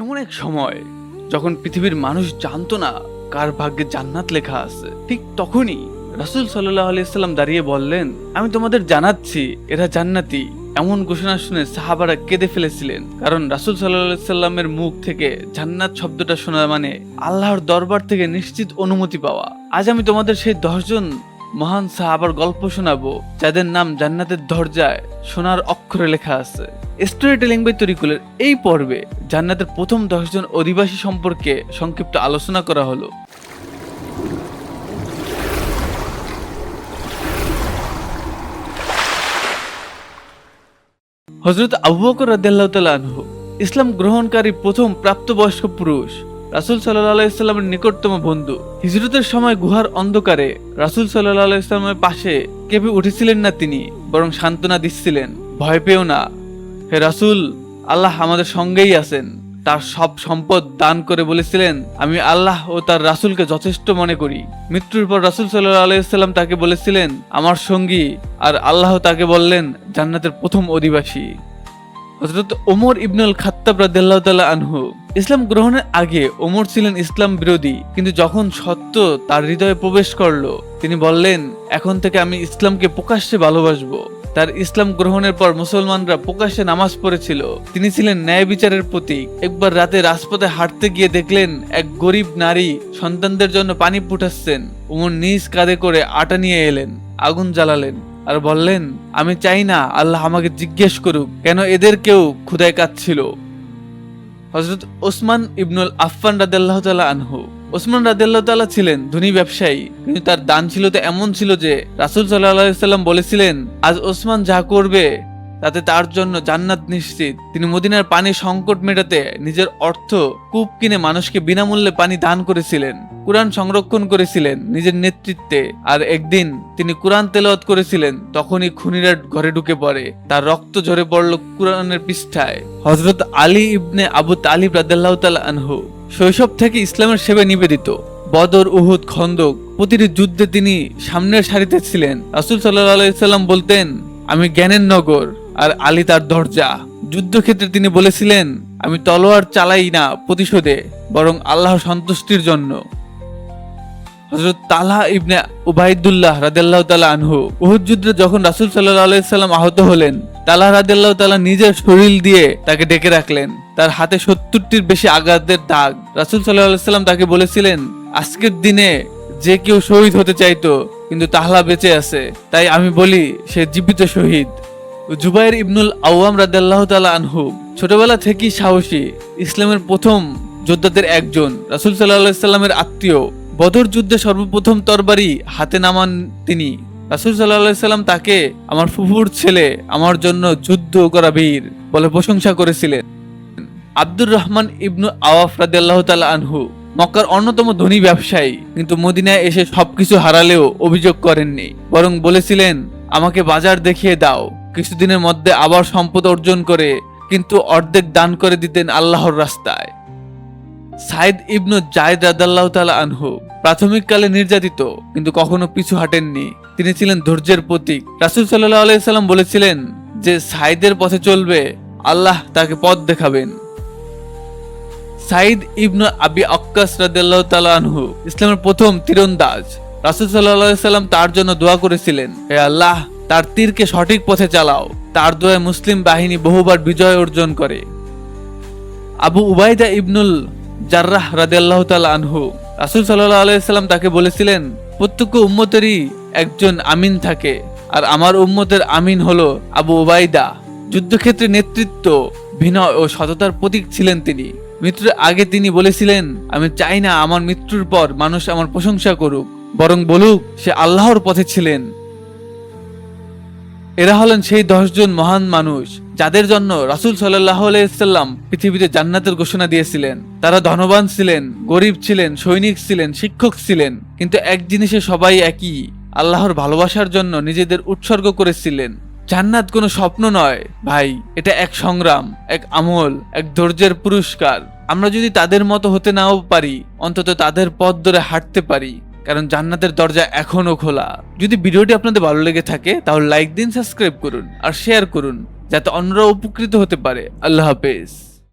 এমন এক সময় যখন পৃথিবীর মানুষ জানতো না কার ভাগ্যে জান্নাত লেখা আছে, ঠিক তখনই রাসুল সাল্লাহ আলিয়াল্লাম দাঁড়িয়ে বললেন, আমি তোমাদের জানাচ্ছি, এরা জান্নাতি। এমন ঘোষণা শুনে সাহাবারা কেঁদে ফেলেছিলেন, কারণ রাসুল সাল্লাহ সাল্লামের মুখ থেকে জান্নাত শব্দটা শোনা মানে আল্লাহর দরবার থেকে নিশ্চিত অনুমতি পাওয়া। আজ আমি তোমাদের সেই দশজন মহান সাহাবার গল্প শোনাবো, যাদের নাম জান্নাতের দরজায় সোনার অক্ষরে লেখা আছে। স্টোরি টেলিং বাই তরিকুলের এই পর্বে জান্নাতের প্রথম দশজন অধিবাসী সম্পর্কে সংক্ষিপ্ত আলোচনা করা হলো। হজরত আবু বকর রাদিয়াল্লাহু তাআলা ইসলাম গ্রহণকারী প্রথম প্রাপ্তবয়স্ক পুরুষ। রাসূল সাল্লাল্লাহু আলাইহি সাল্লামের নিকটতম বন্ধু। হিজরতের সময় গুহার অন্ধকারে রাসূল সাল্লাল্লাহু আলাইহি সাল্লামের পাশে কেঁপে উঠেছিলেন না তিনি, বরং সান্ত্বনা দিচ্ছিলেন। ভয় পেও না। হে রাসূল, আল্লাহ আমাদের সঙ্গেই আছেন। তার সব সম্পদ দান করে বলেছিলেন, আমি আল্লাহ ও তার রাসূলকে যথেষ্ট মনে করি। মৃত্যুর পর রাসূল সাল্লাম তাকে বলেছিলেন, আমার সঙ্গী। আর আল্লাহ তাকে বললেন, জান্নাতের প্রথম অধিবাসী। হজরত ওমর ইবনুল খাত্তাব তাআলা আনহু ইসলাম গ্রহণের আগে ওমর ছিলেন ইসলাম বিরোধী, কিন্তু যখন সত্য তার হৃদয়ে প্রবেশ করল, তিনি বললেন, এখন থেকে আমি ইসলামকে প্রকাশ্যে ভালোবাসবো। তার ইসলাম গ্রহণের পর মুসলমানরা প্রকাশ্যে নামাজ পড়েছিল। তিনি ছিলেন ন্যায় বিচারের প্রতীক। একবার রাতে রাজপথে হাঁটতে গিয়ে দেখলেন, এক গরিব নারী সন্তানদের জন্য পানি ফুটাচ্ছেন ওমর নিজ কাঁধে করে আটা নিয়ে এলেন, আগুন জ্বালালেন আর বললেন, আমি চাই না আল্লাহ আমাকে জিজ্ঞেস করুক, কেন এদের কেউ ক্ষুদায় কাঁদছিল? হজরত ওসমান ইবনুল আফফান রাদেল্লাহ তালা আনহু। ওসমান রাদেল্লাহ তালা ছিলেন ধনী ব্যবসায়ী, কিন্তু তার দান ছিল তো এমন ছিল যে রাসুল সাল্লাহ সাল্লাম বলেছিলেন, আজ ওসমান যা করবে তাতে তার জন্য জান্নাত নিশ্চিত। তিনি মদিনার পানি সংকট মেটাতে নিজের অর্থ কূপ কিনে মানুষকে বিনামূল্যে পানি দান করেছিলেন, কোরআন সংরক্ষণ করেছিলেন নিজের নেতৃত্বে। আর একদিন তিনি কোরআন তেলাওয়াত করেছিলেন, তখনই খুনিরা ঘরে ঢুকে পড়ে। তার রক্ত ঝরে পড়ল কোরআনের পৃষ্ঠায়। হজরত আলী ইবনে আবু তালিব রাদিয়াল্লাহু তাআলা আনহু শৈশব থেকে ইসলামের সেবায় নিবেদিত। বদর, উহুদ, খন্দক প্রতিটি যুদ্ধে তিনি সামনের সারিতে ছিলেন। রাসূল সাল্লাল্লাহু আলাইহি সাল্লাম বলতেন, আমি জ্ঞানের নগর। আর আলী তার দরজা। যুদ্ধক্ষেত্রে তিনি বলেছিলেন, আমি তলোয়ার চালাই না প্রতিশোধে, বরং আল্লাহ সন্তুষ্টির জন্য। হযরত তালহা ইবনে উবাইদুল্লাহ রাদিয়াল্লাহু তাআলা আনহু উহুদ যুদ্ধে যখন রাসূল আলাইহি সাল্লাম আহত হলেন, তালহা রাদিয়াল্লাহু তাআলা নিজের শরীর দিয়ে তাকে ডেকে রাখলেন। তার হাতে সত্তরটির বেশি আঘাতের দাগ। রাসূল আলাইহি সাল্লাম তাকে বলেছিলেন, আজকের দিনে যে কেউ শহীদ হতে চাইতো, কিন্তু তাহলা বেঁচে আছে। তাই আমি বলি, সে জীবিত শহীদ। জুবাইর ইবনুল আওয়াম রাদিয়াল্লাহু তাআলা আনহু ছোটবেলা থেকেই সাহসী, ইসলামের প্রথম যোদ্ধাদের একজন, রাসূল সাল্লামের আত্মীয়। বদর যুদ্ধে সর্বপ্রথম তরবারি হাতে নামান তিনি। রাসূল আলাইহি সাল্লাম তাকে, আমার ফুফুর ছেলে আমার জন্য যুদ্ধ করা বীর বলে প্রশংসা করেছিলেন। আব্দুর রহমান ইবনু আওয়াফ রাদিয়াল্লাহু তাআলা আনহু মক্কার অন্যতম ধনী ব্যবসায়ী, কিন্তু মদিনায় এসে সবকিছু হারালেও অভিযোগ করেননি, বরং বলেছিলেন, আমাকে বাজার দেখিয়ে দাও। কিছুদিনের মধ্যে আবার সম্পদ অর্জন করে, কিন্তু অর্ধেক দান করে দিতেন আল্লাহর রাস্তায়। সাইদ ইবনু জায়দ রাদাল্লাহ তালা আনহু প্রাথমিককালে নির্যাতিত, কিন্তু কখনো পিছু হাঁটেননি। তিনি ছিলেন ধৈর্যের প্রতীক। রাসুল সাল্লাহ আলাইসাল্লাম বলেছিলেন যে সাইদের পথে চলবে, আল্লাহ তাকে পথ দেখাবেন। সাইদ ইবনু আবি আক্কাস রাদিয়াল্লাহু তাআলা আনহু ইসলামের প্রথম তীরন্দাজ। রাসূল আলাইহি সাল্লাম তার জন্য দোয়া করেছিলেন, হে আল্লাহ তার তীরকে সঠিক পথে চালাও। তার দোয়ায় মুসলিম বাহিনী বহুবার বিজয় অর্জন করে। আবু উবাইদা ইবনুল জার্রাহ রাদিয়াল্লাহু তাআলা আনহু, রাসূল সাল্লাল্লাহু আলাইহি সাল্লাম তাকে বলেছিলেন প্রত্যেক উম্মতেরই একজন আমিন থাকে, আর আমার উম্মতের আমিন হলো আবু উবাইদা যুদ্ধক্ষেত্রে নেতৃত্ব, বিনয় ও সততার প্রতীক ছিলেন তিনি। মৃত্যুর আগে তিনি বলেছিলেন, আমি চাই না আমার মৃত্যুর পর মানুষ আমার প্রশংসা করুক, বরং বলুক সে আল্লাহর পথে ছিলেন। এরা হলেন সেই দশজন মহান মানুষ যাদের জন্য রাসূল সাল্লাহ আলাইসাল্লাম পৃথিবীতে জান্নাতের ঘোষণা দিয়েছিলেন। তারা ধনবান ছিলেন, গরিব ছিলেন, সৈনিক ছিলেন, শিক্ষক ছিলেন, কিন্তু এক জিনিসে সবাই একই, আল্লাহর ভালোবাসার জন্য নিজেদের উৎসর্গ করেছিলেন। জান্নাত কোনো স্বপ্ন নয়, ভাই, এটা এক সংগ্রাম, এক আমল, এক ধৈর্যের পুরস্কার। আমরা যদি তাদের মতো হতে নাও পারি, অন্তত তাদের পথ ধরে হাঁটতে পারি। কারণ জান্নাতের দরজা এখনও খোলা। যদি ভিডিওটি আপনাদের ভালো লেগে থাকে, তাহলে লাইক দিন সাবস্ক্রাইব করুন আর শেয়ার করুন, যাতে অন্যরা উপকৃত হতে পারে। আল্লাহ হাফেজ।